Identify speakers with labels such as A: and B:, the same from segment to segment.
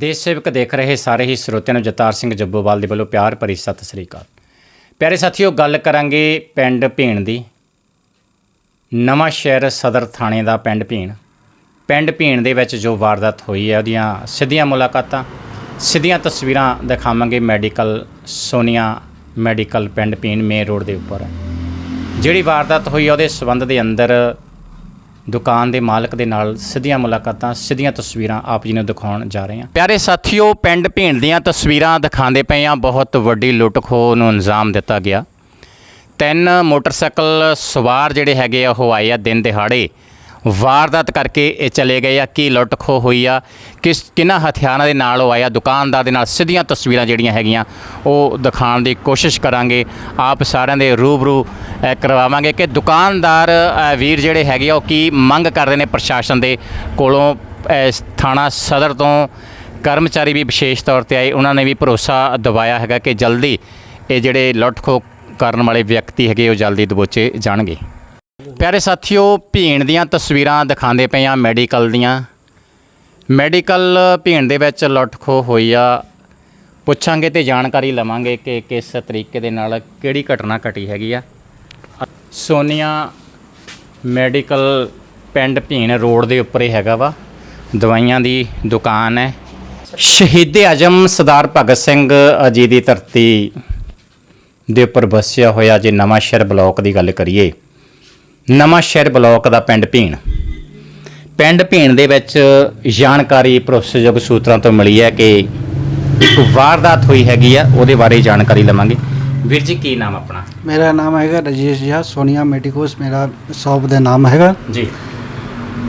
A: ਦੇਸ਼ ਸੇਵਕ ਦੇਖ ਰਹੇ ਸਾਰੇ ਹੀ ਸਰੋਤਿਆਂ ਨੂੰ ਜਤਾਰ ਸਿੰਘ ਜੱਬੋਵਾਲ ਦੇ ਵੱਲੋਂ ਪਿਆਰ ਭਰੀ ਸਤਿ ਸ੍ਰੀ ਅਕਾਲ। ਪਿਆਰੇ ਸਾਥੀਓ, ਗੱਲ ਕਰਾਂਗੇ ਪਿੰਡ ਭੀਣ ਦੀ। ਨਵਾਂ ਸ਼ਹਿਰ ਸਦਰ ਥਾਣੇ ਦਾ ਪਿੰਡ ਭੀਣ। ਪਿੰਡ ਭੀਣ ਦੇ ਵਿੱਚ ਜੋ ਵਾਰਦਾਤ ਹੋਈ ਹੈ, ਉਹਦੀਆਂ ਸਿੱਧੀਆਂ ਮੁਲਾਕਾਤਾਂ, ਸਿੱਧੀਆਂ ਤਸਵੀਰਾਂ ਦਿਖਾਵਾਂਗੇ ਮੈਡੀਕਲ ਸੋਨੀਆ ਮੈਡੀਕਲ ਪਿੰਡ ਭੀਣ ਮੇਨ ਰੋਡ ਦੇ ਉੱਪਰ। ਜਿਹੜੀ ਵਾਰਦਾਤ ਹੋਈ ਹੈ ਉਹਦੇ ਸਬੰਧ ਦੇ ਅੰਦਰ ਦੁਕਾਨ ਦੇ ਮਾਲਕ ਦੇ ਨਾਲ ਸਿੱਧੀਆਂ ਮੁਲਾਕਾਤਾਂ, ਸਿੱਧੀਆਂ ਤਸਵੀਰਾਂ ਆਪ ਜੀ ਨੂੰ ਦਿਖਾਉਣ ਜਾ ਰਹੇ ਹਾਂ। ਪਿਆਰੇ ਸਾਥੀਓ, ਪਿੰਡ ਭੀਣ ਦੀਆਂ ਤਸਵੀਰਾਂ ਦਿਖਾਉਂਦੇ ਪਏ ਹਾਂ। ਬਹੁਤ ਵੱਡੀ ਲੁੱਟ ਖੋਹ ਨੂੰ ਅੰਜਾਮ ਦਿੱਤਾ ਗਿਆ। ਤਿੰਨ ਮੋਟਰਸਾਈਕਲ ਸਵਾਰ ਜਿਹੜੇ ਹੈਗੇ ਆ, ਉਹ ਆਏ ਆ ਦਿਨ ਦਿਹਾੜੇ। ਵਾਰਦਾਤ ਕਰਕੇ ਇਹ ਚਲੇ ਗਏ ਆ, ਕੀ ਲੁੱਟ ਖੋਹ ਹੋਈ ਆ, ਕਿਸ ਕਿਹਨਾਂ ਹਥਿਆਰਾਂ ਦੇ ਨਾਲ ਉਹ ਆਇਆ, ਦੁਕਾਨਦਾਰ ਦੇ ਨਾਲ ਸਿੱਧੀਆਂ ਤਸਵੀਰਾਂ ਜਿਹੜੀਆਂ ਹੈਗੀਆਂ, ਉਹ ਦਿਖਾਉਣ ਦੀ ਕੋਸ਼ਿਸ਼ ਕਰਾਂਗੇ। ਆਪ ਸਾਰਿਆਂ ਦੇ ਰੂਬਰੂ ਕਰਵਾਵਾਂਗੇ ਕਿ ਦੁਕਾਨਦਾਰ ਵੀਰ ਜਿਹੜੇ ਹੈਗੇ ਆ, ਉਹ ਕੀ ਮੰਗ ਕਰਦੇ ਨੇ ਪ੍ਰਸ਼ਾਸਨ ਦੇ ਕੋਲੋਂ ਥਾਣਾ ਸਦਰ ਤੋਂ ਕਰਮਚਾਰੀ ਵੀ ਵਿਸ਼ੇਸ਼ ਤੌਰ ਤੇ ਆਏ, ਉਹਨਾਂ ਨੇ ਵੀ ਭਰੋਸਾ ਦਿਵਾਇਆ ਹੈਗਾ ਕਿ ਜਲਦੀ ਇਹ ਜਿਹੜੇ ਲੁੱਟ ਖੋਹ ਕਰਨ ਵਾਲੇ ਵਿਅਕਤੀ ਹੈਗੇ, ਉਹ ਜਲਦੀ ਦਬੋਚੇ ਜਾਣਗੇ। ਪਿਆਰੇ ਸਾਥੀਓ, ਭੀਣ ਦੀਆਂ ਤਸਵੀਰਾਂ ਦਿਖਾਉਂਦੇ ਪਏ ਆ ਮੈਡੀਕਲ ਦੀਆਂ। ਮੈਡੀਕਲ ਭੀਣ ਦੇ ਵਿੱਚ ਲੁੱਟ ਖੋਹ ਹੋਈ ਆ। ਪੁੱਛਾਂਗੇ ਤੇ ਜਾਣਕਾਰੀ ਲਵਾਂਗੇ ਕਿ ਕਿਸ ਤਰੀਕੇ ਦੇ ਨਾਲ ਕਿਹੜੀ ਘਟਨਾ ਘਟੀ ਹੈਗੀ ਆ। ਸੋਨੀਆ, ਮੈਡੀਕਲ ਪਿੰਡ ਭੀਣ ਰੋਡ ਦੇ ਉੱਪਰ ਹੀ ਹੈਗਾ ਵਾ। ਦਵਾਈਆਂ ਦੀ ਦੁਕਾਨ ਹੈ। ਸ਼ਹੀਦ ਆਜਮ ਸਰਦਾਰ ਭਗਤ ਸਿੰਘ ਜੀ ਦੀ ਧਰਤੀ ਦੇ ਉੱਪਰ ਵਸਿਆ ਹੋਇਆ ਜੇ ਨਵਾਂ ਸ਼ਹਿਰ ਬਲਾਕ ਦੀ ਗੱਲ ਕਰੀਏ। ਨਵਾਂ ਸ਼ਹਿਰ ਬਲਾਕ ਦਾ ਪਿੰਡ ਭੀਣ। ਪਿੰਡ ਭੀਣ ਦੇ ਵਿੱਚ ਜਾਣਕਾਰੀ ਭਰੋਸੇਯੋਗ ਸੂਤਰਾਂ ਤੋਂ ਮਿਲੀ ਹੈ ਕਿ ਇੱਕ ਵਾਰਦਾਤ ਹੋਈ ਹੈਗੀ ਆ ਉਹਦੇ ਬਾਰੇ ਜਾਣਕਾਰੀ ਲਵਾਂਗੇ। ਵੀਰ ਜੀ ਕੀ ਨਾਮ ਆਪਣਾ?
B: ਮੇਰਾ ਨਾਮ ਹੈਗਾ ਰਜੇਸ਼ ਜਹਾ ਸੋਨੀਆ ਮੈਡੀਕੋਸ ਮੇਰਾ ਸ਼ੌਪ ਦਾ ਨਾਮ ਹੈਗਾ।
A: ਜੀ।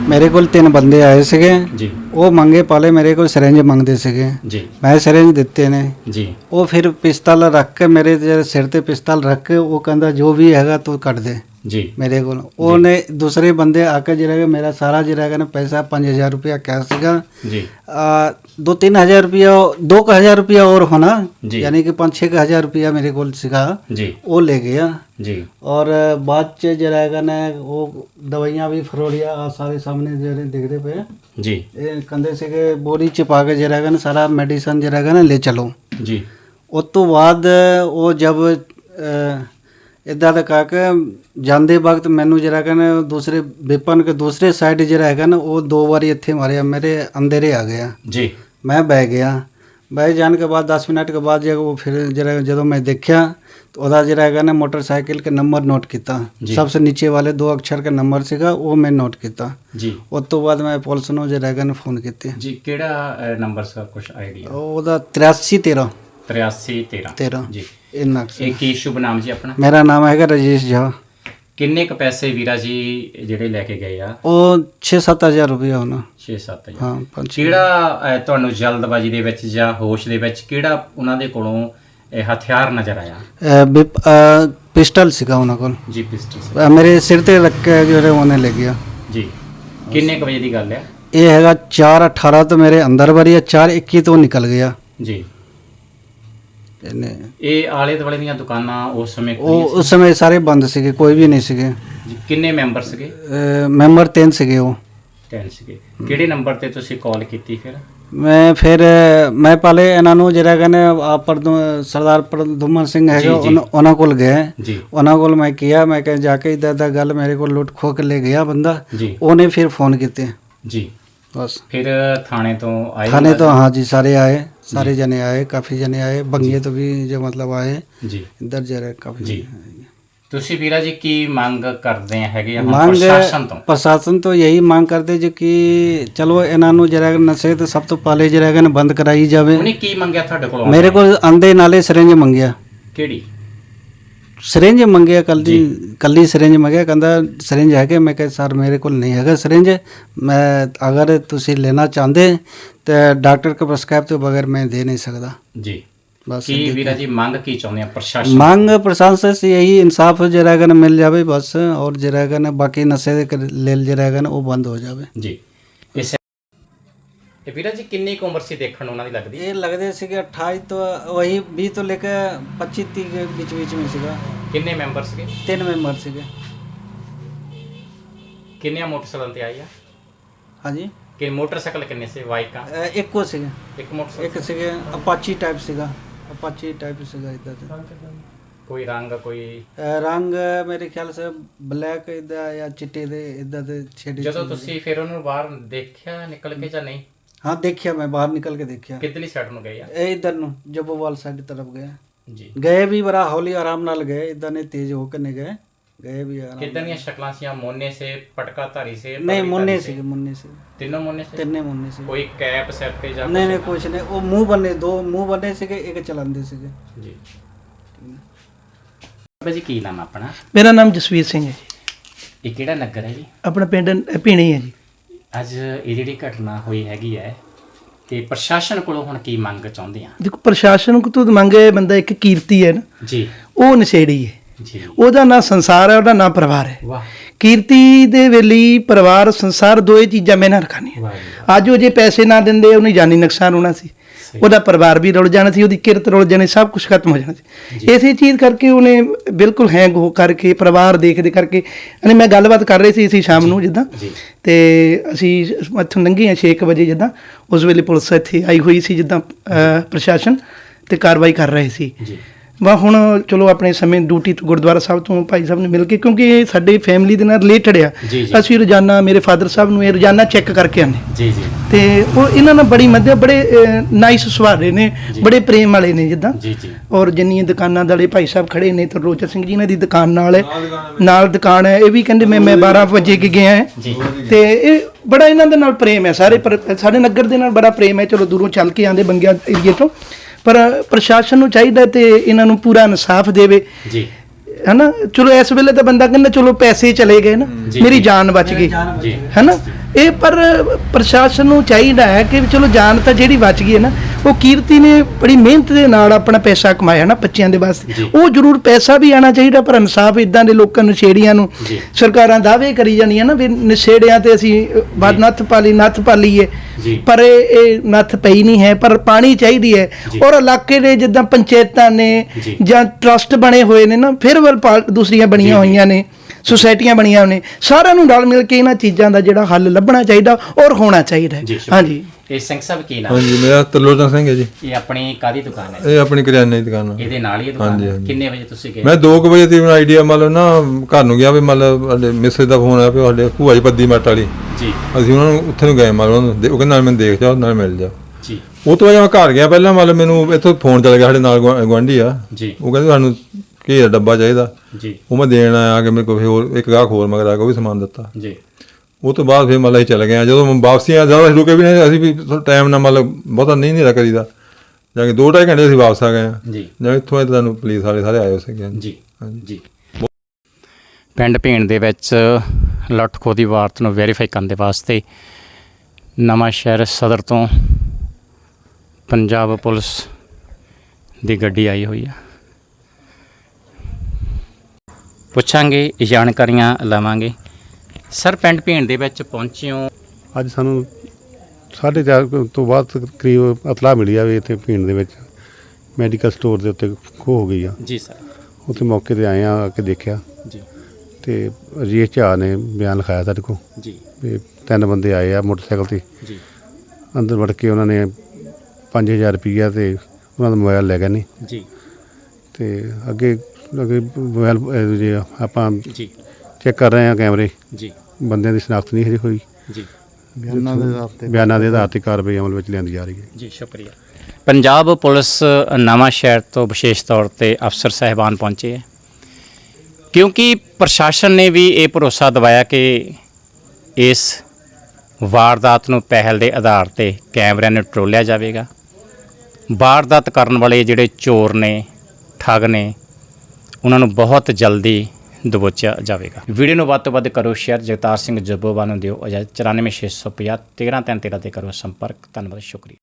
B: ਮੇਰੇ ਕੋਲ ਤਿੰਨ ਬੰਦੇ ਆਏ ਸੀਗੇ।
A: ਜੀ।
B: ਉਹ ਮੰਗੇ ਪਾਲੇ ਮੇਰੇ ਕੋਲ ਸਿਰੰਜ ਮੰਗਦੇ ਸੀਗੇ।
A: ਜੀ।
B: ਮੈਂ ਸਿਰੰਜ ਦਿੱਤੇ ਨੇ।
A: ਜੀ।
B: ਉਹ ਫਿਰ ਪਿਸਤਲ ਰੱਖ ਕੇ ਮੇਰੇ ਸਿਰ ਤੇ ਪਿਸਤਲ ਰੱਖ ਕੇ ਉਹ ਕਹਿੰਦਾ ਜੋ ਵੀ ਹੈਗਾ ਤੂੰ ਕੱਢ ਦੇ।
A: ਜੀ।
B: ਮੇਰੇ ਕੋਲ। ਉਹਨੇ ਦੂਸਰੇ ਬੰਦੇ ਆ ਕੇ ਜਿਹੜਾ ਹੈਗਾ ਮੇਰਾ ਸਾਰਾ ਜਿਹੜਾ ਹੈਗਾ ਨਾ ਪੈਸਾ 5000 ਰੁਪਇਆ ਕੈਸ਼ ਸੀਗਾ।
A: ਜੀ।
B: ਆ, ਦੋ ਤਿੰਨ ਹਜ਼ਾਰ ਰੁਪਇਆ ਦੋ ਕੁ ਹਜ਼ਾਰ ਰੁਪਇਆ ਹੋਰ ਹੋਣਾ। ਯਾਨੀ ਕਿ 5-6 ਹਜ਼ਾਰ ਰੁਪਇਆ ਮੇਰੇ ਕੋਲ ਸੀਗਾ।
A: ਜੀ।
B: ਉਹ ਲੈ ਗਿਆ
A: ਜੀ।
B: ਔਰ ਬਾਅਦ ਚ ਜਿਹੜਾ ਹੈਗਾ ਨਾ ਉਹ ਦਵਾਈਆਂ ਵੀ ਫਰੋੜੀਆਂ ਆ ਸਾਰੇ ਸਾਹਮਣੇ ਜਿਹੜੇ ਦਿਖਦੇ ਪਏ।
A: ਜੀ।
B: ਇਹ ਕਹਿੰਦੇ ਸੀਗੇ ਬੋਰੀ ਚ ਪਾ ਕੇ ਜਿਹੜਾ ਹੈਗਾ ਨਾ ਸਾਰਾ ਮੈਡੀਸਨ ਜਿਹੜਾ ਹੈਗਾ ਨਾ ਲੈ ਚਲੋ।
A: ਜੀ।
B: ਉਸ ਤੋਂ ਬਾਅਦ ਉਹ ਜਬ ਇਦਾਂ ਦਾ ਕਾ ਕੇ ਜਾਂਦੇ ਵਕਤ ਮੈਨੂੰ ਜਿਹੜਾ ਨਾ ਦੂਸਰੇ ਵਿਪਨ ਕੇ ਦੂਸਰੇ ਸਾਈਡ ਜਿਹੜਾ ਹੈਗਾ ਨਾ ਉਹ ਦੋ ਵਾਰੀ ਇੱਥੇ ਮਾਰਿਆ ਮੇਰੇ ਅੰਦਰੇ ਆ ਗਿਆ।
A: ਜੀ।
B: ਮੈਂ ਬਹਿ ਗਿਆ। ਬਹਿ ਜਾਣ ਕੇ ਬਾਅਦ 10 ਮਿੰਟ ਕੇ ਬਾਅਦ ਜੇ ਉਹ ਫਿਰ ਜਿਹੜਾ ਜਦੋਂ ਮੈਂ ਦੇਖਿਆ ਤਾਂ ਉਹਦਾ ਜਿਹੜਾ ਹੈਗਾ ਨਾ ਮੋਟਰਸਾਈਕਲ ਕੇ ਨੰਬਰ ਨੋਟ ਕੀਤਾ। ਸਭ ਤੋਂ ਨੀਚੇ ਵਾਲੇ ਦੋ ਅਕਸ਼ਰ ਦਾ ਨੰਬਰ ਸੀਗਾ ਉਹ ਮੈਂ ਨੋਟ ਕੀਤਾ।
A: ਜੀ।
B: ਉਸ ਤੋਂ ਬਾਅਦ ਮੈਂ ਪੁਲਿਸ ਨੂੰ ਜਿਹੜਾ ਹੈਗਾ ਨਾ ਫੋਨ ਕੀਤੇ।
A: ਜੀ ਕਿਹੜਾ ਨੰਬਰ ਸਾ ਕੁਝ ਆਈਡੀਆ?
B: ਉਹਦਾ 83 13
A: 83 13
B: 13
A: ਜੀ।
B: ਇੰਨਾ ਕੁ ਸੀ।
A: ਇਹ ਕੀ ਸ਼ੁਭ ਨਾਮ ਜੀ ਆਪਣਾ?
B: ਮੇਰਾ ਨਾਮ ਹੈਗਾ ਰਜੇਸ਼ ਝਾ
A: ਕਿੰਨੇ ਕ ਪੈਸੇ ਵੀਰਾ ਜੀ ਜਿਹੜੇ ਲੈ ਕੇ ਗਏ ਆ?
B: ਉਹ 6-7000 ਰੁਪਇਆ ਹੋਣਾ
A: 6-7 ਹਜ਼ਾਰ।
B: ਹਾਂ ਪੰਜ
A: ਕਿਹੜਾ ਤੁਹਾਨੂੰ ਜਲਦਬਾਜ਼ੀ ਦੇ ਵਿੱਚ ਜਾਂ ਹੋਸ਼ ਦੇ ਵਿੱਚ ਕਿਹੜਾ ਉਹਨਾਂ ਦੇ ਕੋਲੋਂ ਇਹ ਹਥਿਆਰ ਨਜ਼ਰ ਆਇਆ?
B: ਪਿਸਟਲ ਸੀਗਾ ਉਹਨਾਂ ਕੋਲ।
A: ਜੀ ਪਿਸਟਲ
B: ਮੇਰੇ ਸਿਰ ਤੇ ਰੱਖ ਕੇ ਜਿਹੜੇ ਉਹਨੇ ਲੈ ਗਿਆ
A: ਜੀ। ਕਿੰਨੇ ਕ ਵਜੇ ਦੀ ਗੱਲ ਹੈ
B: ਇਹ ਹੈਗਾ 418 ਤੋਂ ਮੇਰੇ ਅੰਦਰ ਹੈ 421 ਤੋਂ ਨਿਕਲ ਗਿਆ
A: ਜੀ।
B: ਇਹਨੇ।
A: ਇਹ ਆਲੇ ਦੁਆਲੇ ਦੀਆਂ ਦੁਕਾਨਾਂ ਉਸ ਸਮੇਂ
B: ਉਹ ਉਸ ਸਮੇਂ ਸਾਰੇ ਬੰਦ ਸੀਗੇ ਕੋਈ ਵੀ ਨਹੀਂ ਸੀਗੇ?
A: ਜੀ ਕਿੰਨੇ ਮੈਂਬਰ ਸੀਗੇ?
B: ਮੈਂਬਰ ਤਿੰਨ ਸੀਗੇ ਉਹ।
A: 10 ਸੀਗੇ। ਕਿਹੜੇ ਨੰਬਰ ਤੇ ਤੁਸੀਂ ਕਾਲ ਕੀਤੀ ਫਿਰ?
B: ਮੈਂ ਫਿਰ ਮੈਂ ਪਹਿਲੇ ਇਹਨਾਂ ਨੂੰ ਜਿਹੜਾ ਕਹਿੰਦੇ ਆ ਪਰਦੂ ਸਰਦਾਰ ਪ੍ਰਦੁਮਨ ਸਿੰਘ
A: ਜੀ,
B: ਹੈਗੇ
A: ਜੀ।
B: ਉਹਨਾਂ- ਉਹਨਾਂ ਕੋਲ ਗਏ।
A: ਜੀ।
B: ਉਹਨਾਂ ਕੋਲ ਮੈਂ ਕਿਹਾ ਮੈਂ ਕਿਹਾ ਜਾ ਕੇ ਇਦਾਂ ਦਾ ਗੱਲ ਮੇਰੇ ਕੋਲ ਲੁੱਟ ਖੋ ਕੇ ਲੈ ਗਿਆ ਬੰਦਾ।
A: ਜੀ।
B: ਉਹਨੇ ਫਿਰ ਫੋਨ ਕੀਤੇ।
A: ਜੀ।
B: ਬਸ
A: ਫਿਰ ਥਾਣੇ ਤੋਂ ਆਏ
B: थाने तो हाँ जी सारे आए सारे जने आए काफी जने आए बंगे तो भी जो मतलब आए
A: ਜੀ
B: इधर जरा काफी
A: ਜੀ ਤੁਸੀਂ ਵੀਰਾ ਜੀ ਕੀ ਮੰਗ ਕਰਦੇ ਹੈਗੇ ਆ ਹੁਣ
B: ਮੰਗ
A: ਪ੍ਰਸ਼ਾਸਨ ਤੋਂ
B: ਪ੍ਰਸ਼ਾਸਨ ਤੋਂ ਯਹੀ ਮੰਗ ਕਰਦੇ ਜੇ ਕਿ ਚਲੋ ਇਹਨਾਂ ਨੂੰ ਜਿਹੜਾ ਨਸ਼ੇ ਤੇ ਸਭ ਤੋਂ ਪਹਿਲੇ ਜਿਹੜਾ ਹੈਗਾ ਨਾ ਬੰਦ ਕਰਾਈ ਜਾਵੇ
A: ਉਹਨੇ ਕੀ ਮੰਗਿਆ ਤੁਹਾਡੇ ਕੋਲੋਂ
B: ਮੇਰੇ ਕੋਲ ਆਂਦੇ ਨਾਲੇ ਸਿਰੰਜ ਮੰਗਿਆ
A: ਕਿਹੜੀ
B: ਸਿਰਿੰਜ ਮੰਗਿਆ ਕੱਲ ਦੀ ਕੱਲੀ ਸਿਰਿੰਜ ਮੰਗਿਆ ਕਹਿੰਦਾ ਸਿਰਿੰਜ ਹੈਗੇ ਮੈਂ ਕਿਹਾ ਸਰ ਮੇਰੇ ਕੋਲ ਨਹੀਂ ਹੈਗਾ ਸਿਰਿੰਜ ਮੈਂ ਅਗਰ ਤੁਸੀਂ ਲੈਣਾ ਚਾਹੁੰਦੇ ਤੇ ਡਾਕਟਰ ਕੋ ਪ੍ਰਸਕ੍ਰਾਈਬ ਤੋਂ ਬਗੈਰ ਮੈਂ ਦੇ ਨਹੀਂ ਸਕਦਾ।
A: ਜੀ।
B: ਬਸ
A: ਕੀ ਵੀਰਾ ਜੀ ਮੰਗ ਕੀ ਚਾਹੁੰਦੇ ਆ ਪ੍ਰਸ਼ਾਸਨ?
B: ਮੰਗ ਪ੍ਰਸ਼ਾਸਨ ਸੇ ਇਹੀ ਇਨਸਾਫ ਜਿਹੜਾ ਹੈਗਾ ਨਾ ਮਿਲ ਜਾਵੇ ਬਸ ਔਰ ਜਿਹੜਾ ਹੈਗਾ ਨਾ ਬਾਕੀ ਨਸ਼ੇ ਦੇ ਲੈ ਜਿਹੜਾ ਹੈਗਾ ਨਾ ਉਹ ਬੰਦ ਹੋ ਜਾਵੇ।
A: ਜੀ। ਤੇ ਵੀਰਾ ਜੀ ਕਿੰਨੀ ਕੁ ਉਮਰ ਸੀ ਦੇਖਣ ਉਹਨਾਂ ਦੀ ਲੱਗਦੀ?
B: ਇਹ ਲੱਗਦੇ ਸੀਗੇ 28 ਤੋਂ ਵਹੀ 20 ਤੋਂ ਲੈ ਕੇ 25 30 ਦੇ ਵਿੱਚ ਵਿੱਚ ਵਿੱਚ ਸੀਗਾ।
A: ਕਿੰਨੇ ਮੈਂਬਰ ਸੀਗੇ?
B: ਤਿੰਨ ਮੈਂਬਰ ਸੀਗੇ।
A: ਕਿੰਨੇ ਮੋਟਰਸਾਈਕਲ ਤੇ
B: ਆਈ ਹਾਂਜੀ।
A: ਕਿ ਮੋਟਰਸਾਈਕਲ ਕਿੰਨੇ ਸੀ ਬਾਈਕਾਂ?
B: ਇੱਕੋ ਸੀਗਾ।
A: ਇੱਕ ਮੋਟਰਸਾਈਕਲ?
B: ਇੱਕ ਸੀਗੇ ਅਪਾਚੀ ਟਾਈਪ ਸੀਗਾ। ਅਪਾਚੀ ਟਾਈਪ ਸੀਗਾ ਇਦਾਂ ਦਾ।
A: ਕੋਈ ਰੰਗ ਕੋਈ?
B: ਰੰਗ ਮੇਰੇ ਖਿਆਲ ਸੇ ਬਲੈਕ ਇਦਾਂ ਜਾਂ ਚਿੱਟੇ ਦੇ ਇਦਾਂ ਦੇ ਛੇੜੇ
A: ਜਦੋਂ ਤੁਸੀਂ ਫਿਰ ਉਹਨੂੰ ਬਾਹਰ ਦੇਖਿਆ ਨਿਕਲ ਕੇ ਜਾਂ ਨਹੀਂ?
B: ਹਾਂ ਦੇਖਿਆ ਮੈਂ ਬਾਹਰ ਨਿਕਲ ਕੇ ਦੇਖਿਆ।
A: ਕਿੱਧਰਲੀ ਸਾਈਡ ਨੂੰ ਗਏ ਆ?
B: ਇਹ ਇਧਰ ਨੂੰ ਜੱਬੋਵਾਲ ਸਾਈਡ ਤਰਫ ਗਏ
A: ਜੀ।
B: ਗਏ ਵੀ ਬੜਾ ਹੌਲੀ ਆਰਾਮ ਨਾਲ ਗਏ ਇਦਾਂ ਨੇ ਤੇਜ਼ ਹੋ ਕੇ ਨਹੀਂ ਗਏ। ਗਏ ਵੀ ਆਰਾਮ
A: ਕਿੱਦਾਂ ਦੀਆਂ ਸ਼ਕਲਾਂ ਸੀਆਂ ਮੋਨੇ ਸੇ ਪਟਕਾ ਧਾਰੀ ਸੇ
B: ਨਹੀਂ ਮੁੰਨੇ ਸੀਗੇ ਮੁੰਨੇ ਸੀ
A: ਤਿੰਨੋਂ ਮੋਨੇ ਸੇ?
B: ਤਿੰਨੇ ਮੁੰਨੇ ਸੀ
A: ਕੋਈ ਕੈਪ ਸਿਰ ਤੇ ਜਾਂ
B: ਨਹੀਂ ਨਹੀਂ ਕੁਛ? ਨਹੀਂ। ਉਹ ਮੂੰਹ ਬੰਨੇ ਦੋ ਮੂੰਹ ਬੰਨੇ ਸੀਗੇ ਇੱਕ ਚਲਾਉਂਦੇ ਸੀਗੇ।
A: ਜੀ। ਬਾਬਾ ਜੀ ਕੀ ਨਾਮ ਆ ਆਪਣਾ?
C: ਮੇਰਾ ਨਾਮ ਜਸਵੀਰ ਸਿੰਘ ਹੈ ਜੀ।
A: ਇਹ ਕਿਹੜਾ ਨਗਰ ਹੈ ਜੀ?
C: ਆਪਣਾ ਪਿੰਡ ਪੀਣੀ ਹੈ ਜੀ।
A: ਅੱਜ ਇਹ ਜਿਹੜੀ ਘਟਨਾ ਹੋਈ ਹੈਗੀ ਹੈ ਤੇ ਪ੍ਰਸ਼ਾਸਨ ਕੋਲੋਂ ਹੁਣ ਕੀ ਮੰਗ ਚਾਹੁੰਦੇ ਆ?
C: ਦੇਖੋ ਪ੍ਰਸ਼ਾਸਨ ਕੋ ਤੋਂ ਮੰਗੇ ਬੰਦਾ ਇੱਕ ਕੀਰਤੀ ਹੈ ਨਾ।
A: ਜੀ।
C: ਉਹ ਨਸ਼ੇੜੀ ਹੈ।
A: ਜੀ।
C: ਉਹਦਾ ਨਾ ਸੰਸਾਰ ਹੈ ਉਹਦਾ ਨਾ ਪਰਿਵਾਰ ਹੈ।
A: ਵਾਹ।
C: ਕੀਰਤੀ ਦੇ ਵੇਲੇ ਪਰਿਵਾਰ ਸੰਸਾਰ ਦੋਏ ਚੀਜ਼ਾਂ ਮੈਂ ਨਾ ਰੱਖਣੀਆਂ ਅੱਜ ਉਹ ਜੇ ਪੈਸੇ ਨਾ ਦਿੰਦੇ ਉਹਨੂੰ ਜਾਨੀ ਨੁਕਸਾਨ ਹੋਣਾ ਸੀ। ਉਹਦਾ ਪਰਿਵਾਰ ਵੀ ਰੁਲ ਜਾਣਾ ਸੀ ਉਹਦੀ ਕਿਰਤ ਰੁਲ ਜਾਣੀ ਸਭ ਕੁਝ ਖਤਮ ਹੋ ਜਾਣਾ ਸੀ। ਇਸੇ ਚੀਜ਼ ਕਰਕੇ ਉਹਨੇ ਬਿਲਕੁਲ ਹੈਂਗ ਹੋ ਕਰਕੇ ਪਰਿਵਾਰ ਦੇਖਦੇ ਕਰਕੇ ਯਾਨੀ ਮੈਂ ਗੱਲਬਾਤ ਕਰ ਰਹੀ ਸੀ ਇਸੀ ਸ਼ਾਮ ਨੂੰ ਜਿੱਦਾਂ ਤੇ ਅਸੀਂ ਇੱਥੋਂ ਲੰਘੇ ਹਾਂ 6 ਵਜੇ ਜਿੱਦਾਂ ਉਸ ਵੇਲੇ ਪੁਲਿਸ ਇੱਥੇ ਆਈ ਹੋਈ ਸੀ ਜਿੱਦਾਂ ਪ੍ਰਸ਼ਾਸਨ ਤੇ ਕਾਰਵਾਈ ਕਰ ਰਹੇ ਸੀ।
A: ਜੀ।
C: ਵਾ ਹੁਣ ਚਲੋ ਆਪਣੇ ਸਮੇਂ ਡਿਊਟੀ ਤੋਂ ਗੁਰਦੁਆਰਾ ਸਾਹਿਬ ਤੋਂ ਭਾਈ ਸਾਹਿਬ ਨੇ ਮਿਲ ਕੇ ਕਿਉਂਕਿ ਇਹ ਸਾਡੇ ਫੈਮਿਲੀ ਦੇ ਨਾਲ ਰਿਲੇਟਡ ਆ। ਅਸੀਂ ਰੋਜ਼ਾਨਾ ਮੇਰੇ ਫਾਦਰ ਸਾਹਿਬ ਨੂੰ ਇਹ ਰੋਜ਼ਾਨਾ ਚੈੱਕ ਕਰਕੇ ਆਨੇ
A: ਜੀ ਜੀ।
C: ਤੇ ਉਹ ਇਹਨਾਂ ਨਾਲ ਬੜੀ ਮੱਧਿਆ ਬੜੇ ਨਾਈਸ ਸੁਭਾਅ ਦੇ ਨੇ। ਬੜੇ ਪ੍ਰੇਮ ਵਾਲੇ ਨੇ ਜਿੱਦਾਂ।
A: ਜੀ ਜੀ।
C: ਔਰ ਜਿੰਨੀਆਂ ਦੁਕਾਨਾਂ ਵਾਲੇ ਭਾਈ ਸਾਹਿਬ ਖੜੇ ਨੇ ਤਰਲੋਚਨ ਸਿੰਘ ਜੀ ਇਹਨਾਂ ਦੀ ਦੁਕਾਨ ਨਾਲ ਹੈ। ਨਾਲ ਦੁਕਾਨ ਹੈ ਇਹ ਵੀ ਕਹਿੰਦੇ ਮੈਂ ਮੈਂ 12 ਵਜੇ ਕੇ ਗਿਆ ਹੈ। ਤੇ ਇਹ ਬੜਾ ਇਹਨਾਂ ਦੇ ਨਾਲ ਪ੍ਰੇਮ ਹੈ ਸਾਰੇ ਸਾਡੇ ਨਗਰ ਦੇ ਨਾਲ ਬੜਾ ਪ੍ਰੇਮ ਹੈ। ਚਲੋ ਦੂਰੋਂ ਚੱਲ ਕੇ ਆਂਦੇ ਬੰਗਿਆ ਏਰੀਏ ਤੋਂ। ਪਰ ਪ੍ਰਸ਼ਾਸਨ ਨੂੰ ਚਾਹੀਦਾ ਤੇ ਇਹਨਾਂ ਨੂੰ ਪੂਰਾ ਇਨਸਾਫ ਦੇਵੇ।
A: ਜੀ।
C: ਹੈਨਾ? ਚਲੋ ਇਸ ਵੇਲੇ ਤਾਂ ਬੰਦਾ ਕਹਿੰਦਾ ਚਲੋ ਪੈਸੇ ਚਲੇ ਗਏ ਨਾ। ਮੇਰੀ। ਜਾਨ ਬਚ ਗਈ।
A: ਜੀ।
C: ਹੈਨਾ? ਇਹ ਪਰ ਪ੍ਰਸ਼ਾਸਨ ਨੂੰ ਚਾਹੀਦਾ ਹੈ ਕਿ ਚਲੋ ਜਾਨ ਤਾਂ ਜਿਹੜੀ ਬਚ ਗਈ ਹੈ ਨਾ ਉਹ ਕੀਰਤੀ ਨੇ ਬੜੀ ਮਿਹਨਤ ਦੇ ਨਾਲ ਆਪਣਾ ਪੈਸਾ ਕਮਾਇਆ ਨਾ ਬੱਚਿਆਂ ਦੇ ਵਾਸਤੇ। ਉਹ ਜ਼ਰੂਰ ਪੈਸਾ ਵੀ ਆਣਾ ਚਾਹੀਦਾ ਪਰ ਇਨਸਾਫ ਇਦਾਂ ਦੇ ਲੋਕਾਂ ਨੂੰ ਛੇੜੀਆਂ ਨੂੰ। ਸਰਕਾਰਾਂ ਦਾਅਵੇ ਕਰੀ ਜਾਂਦੀਆਂ ਨਾ ਵੀ ਨਸ਼ੇੜਿਆਂ ਤੇ ਅਸੀਂ ਬਦ ਨੱਥ ਪਾਲੀ ਨੱਥ ਪਾਲੀਏ। ਪਰ ਇਹ ਨੱਥ ਪਈ ਨਹੀਂ ਹੈ ਪਰ ਪਾਣੀ ਚਾਹੀਦੀ ਹੈ। ਔਰ ਇਲਾਕੇ ਦੇ ਜਿੱਦਾਂ ਪੰਚਾਇਤਾਂ ਨੇ
A: ਜੀ।
C: ਟਰਸਟ ਬਣੇ ਹੋਏ ਨੇ ਨਾ ਫਿਰ ਵੱਲ ਦੂਸਰੀਆਂ ਬਣੀਆਂ ਹੋਈਆਂ ਨੇ ਸੁਸਾਇਟੀਆਂ ਬਣੀਆਂ ਨੇ ਸਾਰਿਆਂ ਨੂੰ ਰਲ ਮਿਲ ਕੇ ਇਹਨਾਂ ਚੀਜ਼ਾਂ ਦਾ ਜਿਹੜਾ ਹੱਲ ਲੱਭਣਾ ਚਾਹੀਦਾ ਔਰ ਹੋਣਾ ਚਾਹੀਦਾ ਹੈ।
A: ਜੀ।
C: ਹਾਂਜੀ।
A: ਇਹ ਸਿੰਘ ਸਾਹਿਬ ਕੀ ਨਾਮ?
D: ਹਾਂਜੀ ਮੇਰਾ ਤਰਲੋਚਨ ਸਿੰਘ ਹੈ ਜੀ।
A: ਇਹ ਆਪਣੀ ਕਾਦੀ ਦੁਕਾਨ ਹੈ?
D: ਇਹ ਆਪਣੀ ਕਰਿਆਨੇ ਦੀ ਦੁਕਾਨ ਆ।
A: ਇਹਦੇ ਨਾਲ ਹੀ ਇਹ ਦੁਕਾਨ
D: ਹਾਂਜੀ,
A: ਹੈ?
D: ਹਾਂਜੀ।
A: ਕਿੰਨੇ ਵਜੇ ਤੁਸੀਂ ਗਏ?
D: ਮੈਂ 2 ਵਜੇ ਦੀ ਆਈਡੀਆ ਮਤਲਬ ਨਾ ਘਰ ਨੂੰ ਗਿਆ ਵੀ ਮਤਲਬ ਸਾਡੇ ਮਿਸੇ ਦਾ ਫੋਨ ਆਇਆ ਵੀ ਸਾਡੇ ਭੂਆ ਜੀ ਬੱਦੀ ਮੱਟ ਵਾਲੀ।
A: ਜੀ।
D: ਅਸੀਂ ਉਹਨਾਂ ਨੂੰ ਉੱਥੇ ਨੂੰ ਗਏ ਮਤਲਬ ਉਹਨੂੰ ਦੇ- ਉਹ ਕਹਿੰਦਾ ਨਾਲ ਮੈਨੂੰ ਦੇਖ ਜਾ ਨਾਲ ਮਿਲ ਜਾ।
A: ਜੀ।
D: ਉਹ ਤੋਂ ਬਾਅਦ ਮੈਂ ਘਰ ਗਿਆ ਪਹਿਲਾਂ ਮਤਲਬ ਮੈਨੂੰ ਇੱਥੋਂ ਫੋਨ ਚੱਲ ਗਿਆ ਸਾਡੇ ਨਾਲ ਗੁਆ- ਗੁਆਂਢੀ ਆ।
A: ਜੀ।
D: ਉਹ ਕਹਿੰਦੇ ਸਾਨੂੰ ਕੀ ਆ ਡੱਬਾ ਚਾਹੀਦਾ।
A: ਜੀ।
D: ਉਹ ਮੈਂ ਦੇਣ ਆਇਆ ਕਿ ਮੇਰੇ ਕੋਲ ਫਿਰ ਹੋਰ ਇੱਕ ਗਾਹਕ ਹੋਰ ਮਗਰ ਆ ਗਿਆ ਉਹ ਵੀ ਸਮਾਨ ਦਿੱਤਾ।
A: ਜੀ।
D: ਉਹ ਤੋਂ ਬਾਅਦ ਫਿਰ ਮਤਲਬ ਅਸੀਂ ਚਲੇ ਗਏ ਆ। ਜਦੋਂ ਵਾਪਸੀ ਆ ਜ਼ਿਆਦਾ ਅਸੀਂ ਰੁਕੇ ਵੀ ਨਹੀਂ ਅਸੀਂ ਵੀ ਟਾਈਮ ਨਾਲ ਮਤਲਬ ਬਹੁਤਾ ਨਹੀਂ ਨਹੀਂ ਕਰੀਦਾ। ਜਾ ਕੇ 2.5 ਘੰਟੇ ਅਸੀਂ ਵਾਪਸ ਆ ਗਏ ਆ
A: ਜੀ।
D: ਜਾਂ ਇੱਥੋਂ ਇਹ ਤੁਹਾਨੂੰ ਪੁਲਿਸ ਵਾਲੇ ਸਾਰੇ ਆਏ ਹੋ ਸੀਗੇ।
A: ਜੀ। ਜੀ। ਪਿੰਡ ਭੀਣ ਦੇ ਵਿੱਚ ਲੁੱਟ ਖੋਹ ਦੀ ਵਾਰਤ ਨੂੰ ਵੈਰੀਫਾਈ ਕਰਨ ਦੇ ਵਾਸਤੇ ਨਵਾਂ ਸ਼ਹਿਰ ਸਦਰ ਤੋਂ ਪੰਜਾਬ ਪੁਲਿਸ ਦੀ ਗੱਡੀ ਆਈ ਹੋਈ ਆ। ਪੁੱਛਾਂਗੇ ਜਾਣਕਾਰੀਆਂ ਲਵਾਂਗੇ। ਸਰ ਪਿੰਡ ਭੀਣ ਦੇ ਵਿੱਚ ਪਹੁੰਚੇ ਹੋ?
E: ਅੱਜ ਸਾਨੂੰ ਸਾਢੇ ਚਾਰ ਕੁ ਤੋਂ ਬਾਅਦ ਕਰੀਬ ਇਤਲਾਹ ਮਿਲੀ ਆ ਵੀ ਇੱਥੇ ਭੀਣ ਦੇ ਵਿੱਚ ਮੈਡੀਕਲ ਸਟੋਰ ਦੇ ਉੱਤੇ ਖੋਹ ਹੋ ਗਈ ਆ।
A: ਜੀ ਸਰ।
E: ਉੱਥੇ ਮੌਕੇ ਤੇ ਆਏ ਆ ਆ ਕੇ ਦੇਖਿਆ।
A: ਜੀ।
E: ਤੇ ਰਜੀਸ਼ ਝਾ ਨੇ ਬਿਆਨ ਲਿਖਾਇਆ ਸਾਡੇ ਕੋਲ।
A: ਜੀ।
E: ਵੀ ਤਿੰਨ ਬੰਦੇ ਆਏ ਆ ਮੋਟਰਸਾਈਕਲ ਤੇ।
A: ਜੀ।
E: ਅੰਦਰ ਵੜ ਕੇ ਉਹਨਾਂ ਨੇ 5000 ਰੁਪਈਆ ਤੇ ਉਹਨਾਂ ਦਾ ਮੋਬਾਈਲ ਲੈ ਗਏ ਨੇ।
A: ਜੀ।
E: ਤੇ ਅੱਗੇ ਅੱਗੇ ਮੋਬਾਈਲ ਅਹ, ਜੇ ਆਪਾਂ
A: ਜੀ।
E: ਚੈੱਕ ਕਰ ਰਹੇ ਆ ਕੈਮਰੇ।
A: ਜੀ।
E: ਬੰਦਿਆਂ ਦੀ ਸ਼ਨਾਖਤ ਨਹੀਂ ਹਜੇ ਹੋਈ।
A: ਜੀ।
E: ਬਿਆਨਾਂ ਦੇ ਆਧਾਰ ਤੇ ਬਿਆਨਾਂ ਦੇ ਆਧਾਰ ਤੇ ਕਾਰਵਾਈ ਅਮਲ ਵਿੱਚ ਲਿਆਂਦੀ ਜਾ ਰਹੀ ਹੈ।
A: ਜੀ ਸ਼ੁਕਰੀਆ। ਪੰਜਾਬ ਪੁਲਿਸ ਨਵਾਂ ਸ਼ਹਿਰ ਤੋਂ ਵਿਸ਼ੇਸ਼ ਤੌਰ ਤੇ ਅਫਸਰ ਸਹਿਬਾਨ ਪਹੁੰਚੇ ਹੈ। ਕਿਉਂਕਿ ਪ੍ਰਸ਼ਾਸਨ ਨੇ ਵੀ ਇਹ ਭਰੋਸਾ ਦਿਵਾਇਆ ਕਿ ਇਸ ਵਾਰਦਾਤ ਨੂੰ ਪਹਿਲ ਦੇ ਆਧਾਰ ਤੇ ਕੈਮਰਿਆਂ ਨੂੰ ਟਰੋਲਿਆ ਜਾਵੇਗਾ। ਵਾਰਦਾਤ ਕਰਨ ਵਾਲੇ ਜਿਹੜੇ ਚੋਰ ਨੇ ਠੱਗ ਨੇ ਉਹਨਾਂ ਨੂੰ ਬਹੁਤ ਜਲਦੀ ਦਬੋਚਿਆ ਜਾਵੇਗਾ। ਵੀਡੀਓ ਨੂੰ ਵੱਧ ਤੋਂ ਵੱਧ ਕਰੋ, ਸ਼ੇਅਰ ਜਗਤਾਰ ਸਿੰਘ ਜੱਬੋਵਾਲ ਨੂੰ ਦਿਓ ਇਜਾਜ਼ਤ। 94650 13313 ਤੇ ਕਰੋ ਸੰਪਰਕ। ਧੰਨਵਾਦ, ਸ਼ੁਕਰੀਆ।